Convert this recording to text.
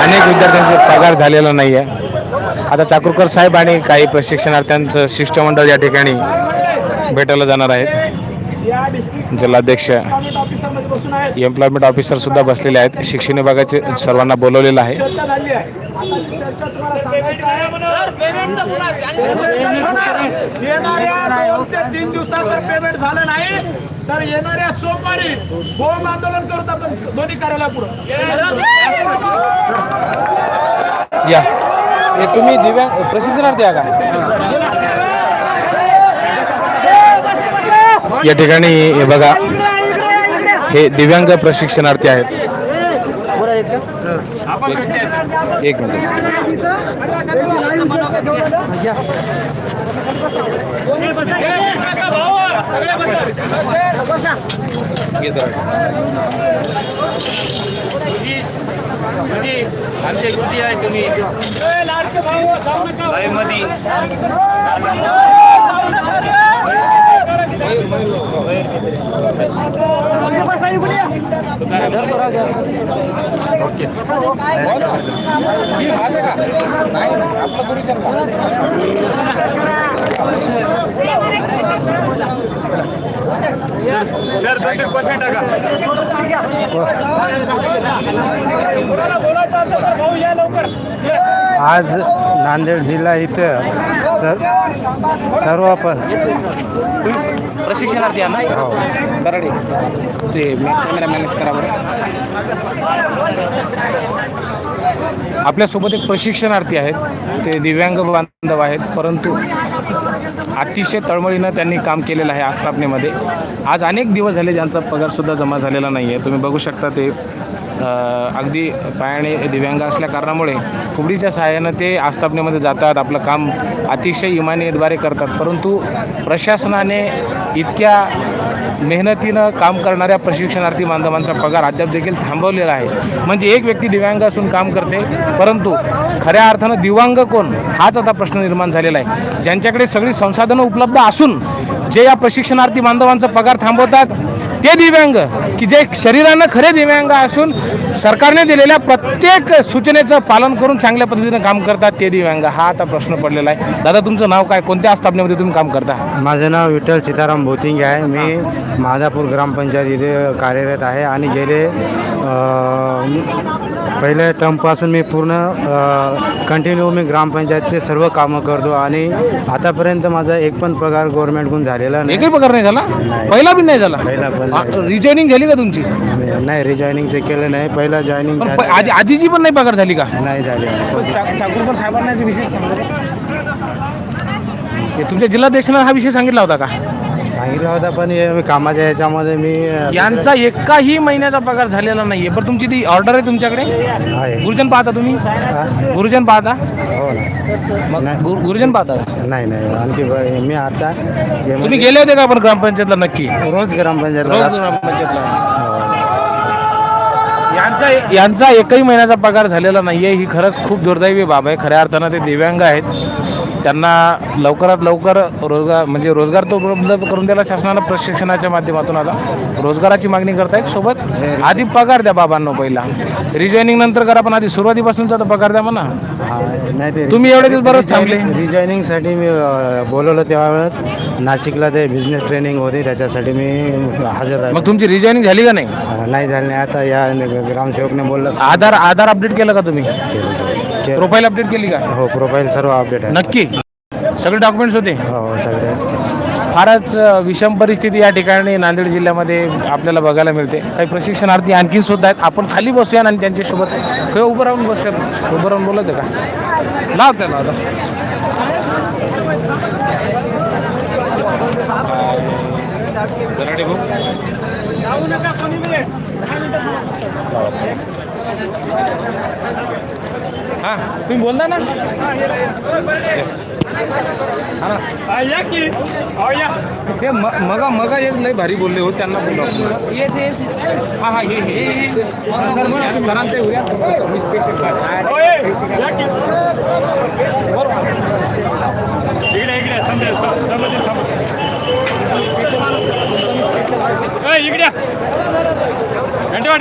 अनेक विद्यार्थ्यांचे पगार झालेला नाही आहे आता चाकूरकर साहेब आणि काही प्रशिक्षणार्थ्यांचं शिष्टमंडळ या ठिकाणी भेटायला जाणार आहेत. जिल्हाध्यक्ष एम्प्लॉयमेंट ऑफिसर सुद्धा बसलेले आहेत. शिक्षण विभागाचे सर्वांना बोलवलेलं आहे. तर येणाऱ्या सोमवारी होम आंदोलन करत आपण दोन्ही कार्यालयापुढे या. तुम्ही दिव्यांग प्रशिक्षणार्थी आहे का? या ठिकाणी हे बघा हे दिव्यांग प्रशिक्षणार्थी आहेत. एक मिनिट. ये जरा. आमचे कृती आहे तुम्ही लाडके आज नांदेड जिल्हा इथं सर सर्व पण प्रशिक्षणार्थी आहे ना बरडे ते कॅमेरा मॅनेज करा बरं. आपल्यासोबत एक प्रशिक्षणार्थी आहेत. ते दिव्यांग बांधव आहेत. परंतु अतिशय तळमळीनं त्यांनी काम केलेलं आहे आस्थापनेमध्ये. आज अनेक दिवस झाले ज्यांचा पगारसुद्धा जमा झालेला नाही आहे तुम्ही बघू शकता ते अगदी पायाने दिव्यांग असल्या कारणामुळे कुबडीच्या सहाय्यानं ते आस्थापनेमध्ये जातात आपलं काम अतिशय इमानीद्वारे करतात. परंतु प्रशासनाने इतक्या मेहनतीनं काम करणाऱ्या प्रशिक्षणार्थी बांधवांचा पगार अद्याप देखील थांबवलेला आहे. म्हणजे एक व्यक्ती दिव्यांग असून काम करते परंतु खऱ्या अर्थानं दिव्यांग कोण? हाच आता प्रश्न निर्माण झालेला आहे. ज्यांच्याकडे सगळी संसाधनं उपलब्ध असून जे या प्रशिक्षणार्थी बांधवांचा पगार थांबवतात ते दिव्यांग. की जे शरीरानं खरे दिव्यांग असून सरकारने दिलेल्या प्रत्येक सूचनेचं पालन करून चांगल्या पद्धतीनं काम करतात ते दिव्यांग. हा आता प्रश्न पडलेला आहे. दादा तुमचं नाव काय? कोणत्या आस्थापनेमध्ये तुम्ही काम करता? माझं नाव विठ्ठल सीताराम भोतिंगे आहे. मी माधापूर ग्रामपंचायत इथे कार्यरत आहे आणि गेले पहिल्या टर्मपासून मी पूर्ण कंटिन्यू मी ग्रामपंचायतचे सर्व कामं करतो आणि आतापर्यंत माझा एक पण पगार गव्हर्नमेंटकडून झालेला नाही. एकही पगार नाही झाला? पहिला पण नाही झाला? पहिला पण नाही. रिजॉईनिंग झाली का तुमची? नाही रिजॉईनिंगचे केलं नाही. पहिला जॉईनिंग पण प- आधी आधीची पण नाही पगार झाली का? नाही झाले. चाकूरकर साहेबांना याचा विशेष सांगा हे तुमच्या जिल्हाध्यक्षांना हा विषय सांगितला होता का? सांगितलं होता पण हे कामाच्या याच्यामध्ये मी यांचा एकाही महिन्याचा पगार झालेला नाहीये. पण तुमची ती ऑर्डर आहे तुमच्याकडे? आहे. गुरुजन पाहता तुम्ही? गुरुजन पाहता? हो ना. नाही. गुरुजन पाहता? नाही नाही. आणखी ब- मी आता हे तुम्ही म्हणजे गेले होते का आपण ग्रामपंचायतला नक्की? रोज ग्रामपंचायतला रोज जास्त- ग्रामपंचायतला. हो. यांचा यांचा एकही महिन्याचा पगार झालेला नाहीये. ही खरंच खूप दुर्दैवी बाब आहे. खऱ्या अर्थानं ते दिव्यांग आहेत. त्यांना लवकरात लवकर रोजगार म्हणजे रोजगार तो उपलब्ध करून द्यायला शासनानं प्रशिक्षणाच्या माध्यमातून आता रोजगाराची मागणी करतायत सोबत आधी पगार द्या बाबांनो पहिला. रिजॉईनिंग नंतर करा पण आधी सुरुवातीपासूनचा तर पगार द्या म्हणा. नाही ते तुम्ही एवढे दिवस बरंच थांबले. रिजॉईनिंगसाठी मी अ, बोलवलं त्यावेळेस. नाशिकला ते बिझनेस ट्रेनिंग होती त्याच्यासाठी मी हजर आहे मग तुमची रिजॉईनिंग झाली का नाही? अ, नाही झालं. नाही आता या ग्रामसेवकने बोललं. आधार आधार अपडेट केलं का तुम्ही? केलं. प्रोफाईल अपडेट केली का? हो प्रोफाईल सर्व अपडेट आहे. नक्की. सगळे डॉक्युमेंट्स होते? हो हो सगळे. फारच अ, विषम परिस्थिती या ठिकाणी नांदेड जिल्ह्यामध्ये आपल्याला बघायला मिळते. काही प्रशिक्षणार्थी आणखीन सुद्धा आहेत. आपण खाली बसूया आणि त्यांच्यासोबत काही उभं राहून बसूया उभं राहून बोलायचं का? लाव त्याला आता दराडे भाऊ जाऊ नका कोणी बी. दहा मिनिटं हां तुम्ही बोलता ना? हा हा, या की. या. ते म मगा मगा एक लय भारी बोलले हो त्यांना बोललो हां हां हे हे हे. सर सरांचे उद्या मी स्पेशल अहो, ये. या की. इकडे इकडे समजा समजा इकडे घंटेवाडी.